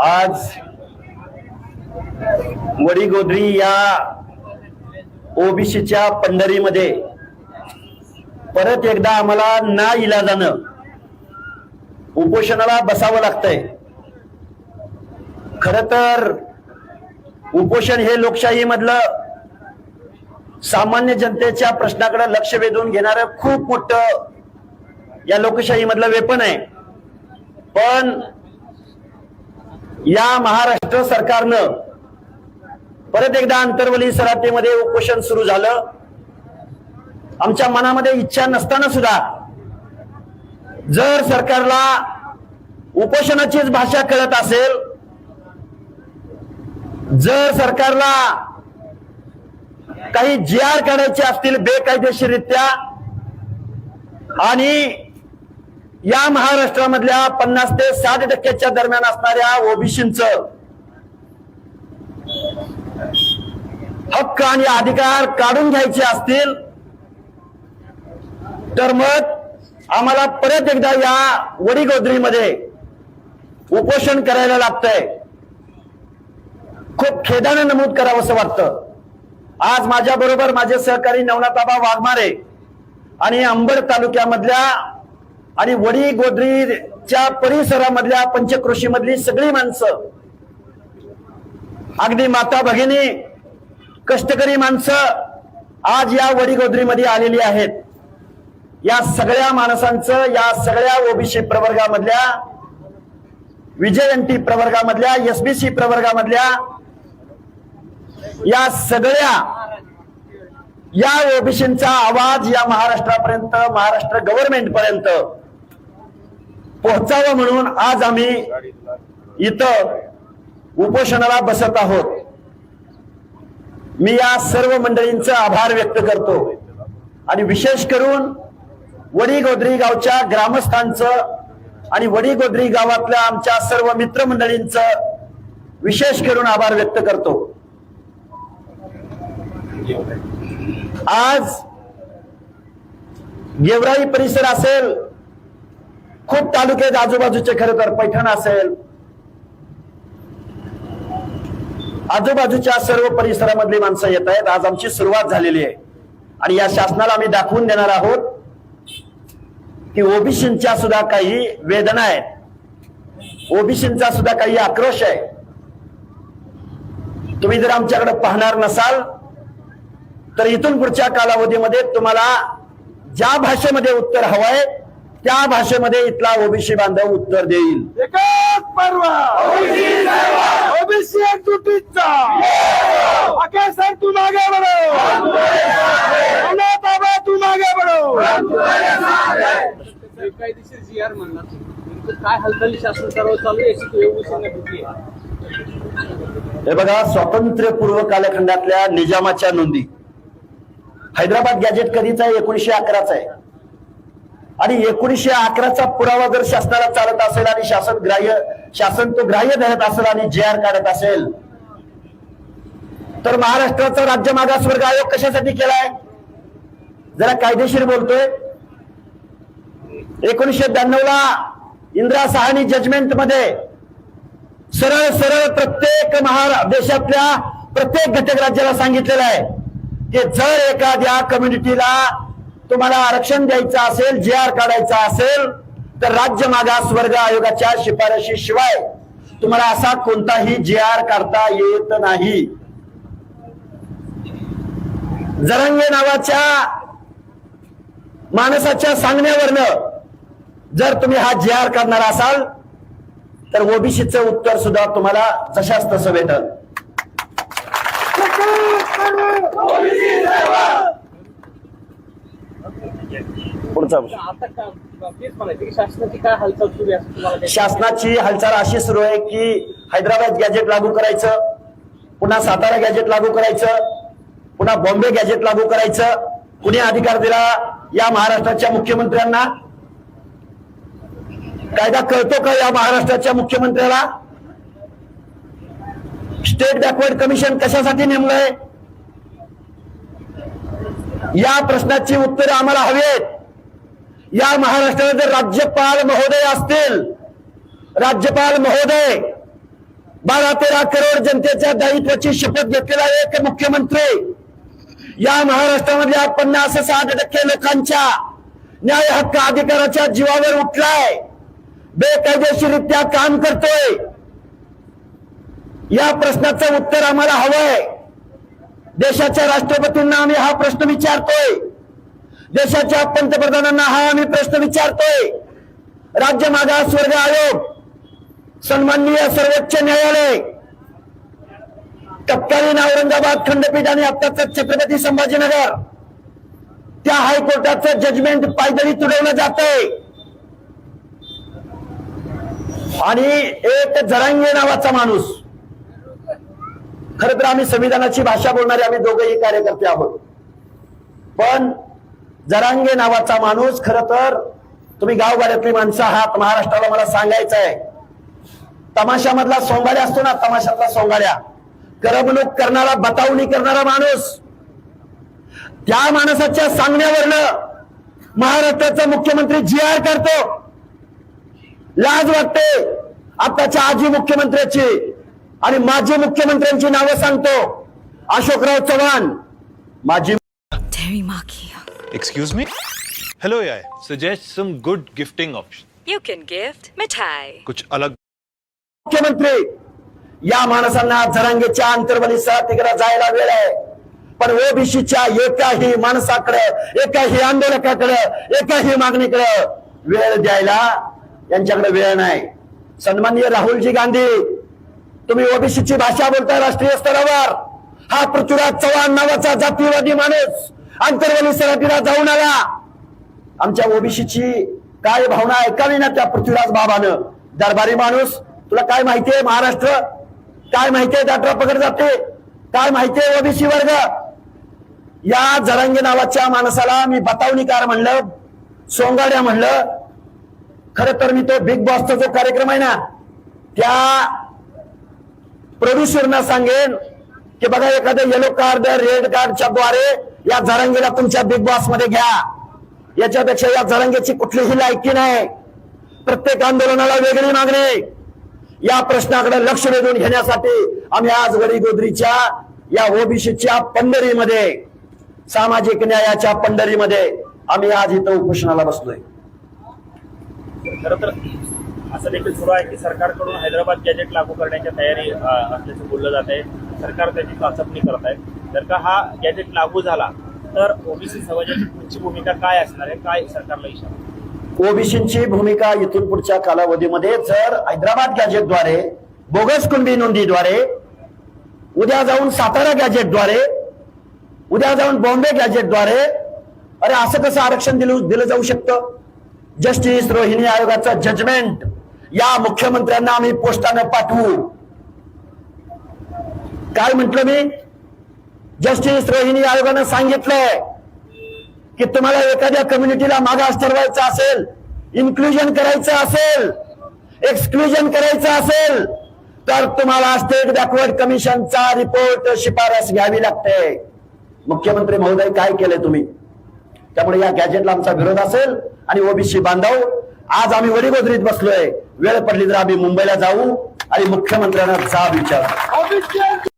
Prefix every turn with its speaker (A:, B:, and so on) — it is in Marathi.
A: आज वडी या ओबीसीच्या पंढरीमध्ये परत एकदा आम्हाला ना इलाजानं उपोषणाला बसावं लागतंय. खर तर उपोषण हे लोकशाही मधलं सामान्य जनतेच्या प्रश्नाकडे लक्ष वेधून घेणारं खूप मोठं या लोकशाही मधलं वेपन आहे. पण या महाराष्ट्र सरकारनं परत एकदा आंतरवली सरातेमध्ये उपोषण सुरू झालं. आमच्या मनामध्ये इच्छा नसताना सुद्धा जर सरकारला उपोषणाचीच भाषा कळत असेल जर सरकारला काही जी आर काढायचे असतील बेकायदेशीरित्या आणि या महाराष्ट्रामधल्या पन्नास ते साठ टक्क्याच्या दरम्यान असणाऱ्या ओबीसींच हक्क आणि अधिकार काढून घ्यायचे असतील तर मग आम्हाला परत एकदा या वडीगोद्रीमध्ये उपोषण करायला लागतंय. खूप खेदानं नमूद करावं असं वाटतं. आज माझ्या बरोबर माझे सहकारी नवनाथाबा वाघमारे आणि अंबड तालुक्यामधल्या आणि वडी गोद्रीच्या परिसरामधल्या पंचकृषी मधली सगळी माणसं अगदी माता भगिनी कष्टकरी माणसं आज या वडी गोद्रीमध्ये आलेली आहेत. या सगळ्या माणसांचं या सगळ्या ओबीसी प्रवर्गामधल्या विजयंती प्रवर्गामधल्या एसबीसी प्रवर्गामधल्या या सगळ्या या ओबीसींचा आवाज या महाराष्ट्रापर्यंत महाराष्ट्र गव्हर्नमेंट पर्यंत पोहोचावं म्हणून आज आम्ही इथं उपोषणाला बसत आहोत. मी या सर्व मंडळींचं आभार व्यक्त करतो. आणि विशेष करून वडीगोद्री गावच्या ग्रामस्थांचं आणि वडीगोद्री गावातल्या आमच्या सर्व मित्रमंडळींचं विशेष करून आभार व्यक्त करतो. आज गेवराई परिसर असेल खूप तालुक्यात आजूबाजूचे खरं तर पैठण असेल आजूबाजूच्या सर्व परिसरामधली माणसं येत आहेत. आज आमची सुरुवात झालेली आहे. आणि या शासनाला आम्ही दाखवून देणार आहोत की ओबीसींच्या सुद्धा काही वेदना आहेत. ओबीसींचा सुद्धा काही आक्रोश आहे. तुम्ही जर आमच्याकडे पाहणार नसाल तर इथून पुढच्या कालावधीमध्ये तुम्हाला ज्या भाषेमध्ये उत्तर हवंय त्या भाषेमध्ये इथला ओबीसी बांधव उत्तर देईल.
B: एकच पर्व. ओबीसी एकजुटीचा अके सर तू मागे अनाथ आबा तू मागे बढो
C: बेकायदेशीर जी आर म्हणणार. काय हालचाली शासन कारवाई चालू आहे याची वेगवेगळी भीती आहे
A: हे बघा स्वातंत्र्यपूर्व कालखंडातल्या निजामाच्या नोंदी. हैदराबाद गॅजेट कधीचा आहे? एकोणीशे अकराचा आहे. आणि एकोणीशे अकराचा पुरावा जर शासनाला चालत असेल आणि शासन ग्राह्य शासन तो ग्राह्य धरत असेल आणि जे आर काढत असेल तर महाराष्ट्राचा राज्य मागासवर्ग आयोग कशासाठी केलाय? जरा कायदेशीर बोलतोय. एकोणीशे ब्याण्णव ला इंदिरा साहनी जजमेंटमध्ये सरळ सरळ प्रत्येक महारा देशातल्या प्रत्येक घटक राज्याला सांगितलेलं आहे की जर एखाद्या कम्युनिटीला तुम्हाला आरक्षण द्यायचं असेल जे आर काढायचा असेल तर राज्य मागास वर्ग आयोगाच्या शिफारशी शिवाय तुम्हाला असा कोणताही जे आर काढता येत नाही. जरंगे नावाच्या माणसाच्या सांगण्यावरनं जर तुम्ही हा जे आर काढणार असाल तर ओबीसीचं उत्तर सुद्धा तुम्हाला जशाच तसं भेटल पुढचा
C: शासनाची हालचाल
A: अशी सुरू आहे की हैदराबाद गॅजेट लागू करायचं पुन्हा सातारा गॅजेट लागू करायचं पुन्हा बॉम्बे गॅजेट लागू करायचं. कुणी अधिकार दिला या महाराष्ट्राच्या मुख्यमंत्र्यांना? कायदा कळतो का या महाराष्ट्राच्या मुख्यमंत्र्याला? स्टेट बॅकवर्ड कमिशन कशासाठी नेमलंय? या प्रश्नाची उत्तरे आम्हाला हवेत. या महाराष्ट्रात जर राज्यपाल महोदय असतील राज्यपाल महोदय बारा तेरा करोड जनतेच्या दायित्वाची शपथ घेतलेला एक मुख्यमंत्री या महाराष्ट्रामधल्या पन्नास साठ टक्के लोकांच्या न्याय हक्क अधिकाराच्या जीवावर उठलाय. बेकायदेशीरित्या काम करतोय. या प्रश्नाचं उत्तर आम्हाला हवंय. देशाच्या राष्ट्रपतींना आम्ही हा प्रश्न विचारतोय. देशाच्या पंतप्रधानांना हा आम्ही प्रश्न विचारतोय. राज्य मागासवर्ग आयोग सन्माननीय सर्वोच्च न्यायालय तत्कालीन औरंगाबाद खंडपीठ आणि आत्ताचं छत्रपती संभाजीनगर त्या हायकोर्टाचं जजमेंट पायदळी तुडवलं जात आणि एक जरांगे नावाचा माणूस खर तर आम्ही संविधानाची भाषा बोलणारे आम्ही दोघेही कार्यकर्ते आहोत. पण जरांगे नावाचा माणूस खर तर तुम्ही गावगाड्यातली माणसं आहात महाराष्ट्राला मला सांगायचं आहे तमाशामधला सोंगाड्या असतो ना तमाशातला सोंगाड्या. करमणूक करणारा बतावणी करणारा माणूस. त्या माणसाच्या सांगण्यावरनं महाराष्ट्राचा मुख्यमंत्री जी आर करतो. लाज वाटते आताच्या आजी मुख्यमंत्र्याची. आणि माजी मुख्यमंत्र्यांची नावं सांगतो अशोकराव चव्हाण माजी.
D: Excuse me? Hello AI. Suggest some good gifting option.
E: You can gift mithai.
D: कुछ अलग
A: मुख्यमंत्री या माणसांना जरांगेच्या अंतर्वलीसह तिकडे जायला वेळ आहे पण ओबीसीच्या एकाही माणसाकडे एकाही आंदोलकाकडे एकाही मागणीकडे वेळ द्यायला यांच्याकडे वेळ नाही सन्माननीय राहुलजी गांधी तुम्ही ओबीसीची भाषा बोलताय राष्ट्रीय स्तरावर. हा पृथ्वीराज चव्हाण नावाचा जातीवादी माणूस. अंतर्वली सराटीला जाऊन आला. आमच्या ओबीसीची काय भावना ऐकावी ना त्या पृथ्वीराज बाबानं? दरबारी माणूस तुला काय माहितीये महाराष्ट्र? काय माहितीये दाटरा पकड जाते? काय माहितीये ओबीसी वर्ग? या जरांगे नावाच्या माणसाला मी बतावणीकार म्हणलं सोंगाड्या म्हणलं. खर तर मी तो बिग बॉसचा जो कार्यक्रम आहे ना त्या प्रोड्युसरना सांगेन की बघा एखादं येलो कार्ड रेड कार्डच्या द्वारे या जरांगीला तुमच्या बिग बॉसमध्ये घ्या. याच्यापेक्षा या झरंगेची कुठलीही लायकी नाही. प्रत्येक आंदोलनाला वेगळी मागणी. या प्रश्नाकडे लक्ष वेधून घेण्यासाठी आम्ही आज गडी गोदरीच्या या ओबीसीच्या पंढरीमध्ये सामाजिक न्यायाच्या पंढरीमध्ये आम्ही आज इथं उपोषणाला बसलोय.
F: तर असं देखील सुरू आहे की सरकारकडून हैदराबाद गॅजेट लागू करण्याच्या तयारी असल्याचं बोललं जात आहे. सरकार त्याची चाचपणी करत आहे. जर का हा गॅजेट लागू झाला तर ओबीसी समाजाची पुढची भूमिका काय असणार आहे? काय सरकारला इशारा
A: ओबीसीची भूमिका इथून पुढच्या कालावधीमध्ये जर हैदराबाद गॅजेटद्वारे बोगस कुणबी नोंदीद्वारे उद्या जाऊन सातारा गॅजेटद्वारे उद्या जाऊन बॉम्बे गॅजेटद्वारे अरे असं कसं आरक्षण दिलं दिलं जाऊ शकतं? जस्टिस रोहिणी आयोगाचं जजमेंट या मुख्यमंत्र्यांना आम्ही पोस्टानं पाठवू. काय म्हंटल मी? जस्टिस रोहिणी आयोगानं सांगितलंय की तुम्हाला एखाद्या कम्युनिटीला मागास ठरवायचं असेल इन्क्लुजन करायचं असेल एक्सक्लुजन करायचं असेल तर तुम्हाला स्टेट बॅकवर्ड कमिशनचा रिपोर्ट शिफारस घ्यावी लागते. मुख्यमंत्री महोदय काय केले तुम्ही? त्यामुळे या गॅजेटला आमचा विरोध असेल आणि ओबीसी बांधव आज आम्ही वडीगोदरीत बसलोय. वेळ पडली तर आम्ही मुंबईला जाऊ आणि मुख्यमंत्र्यांना जाब विचारू.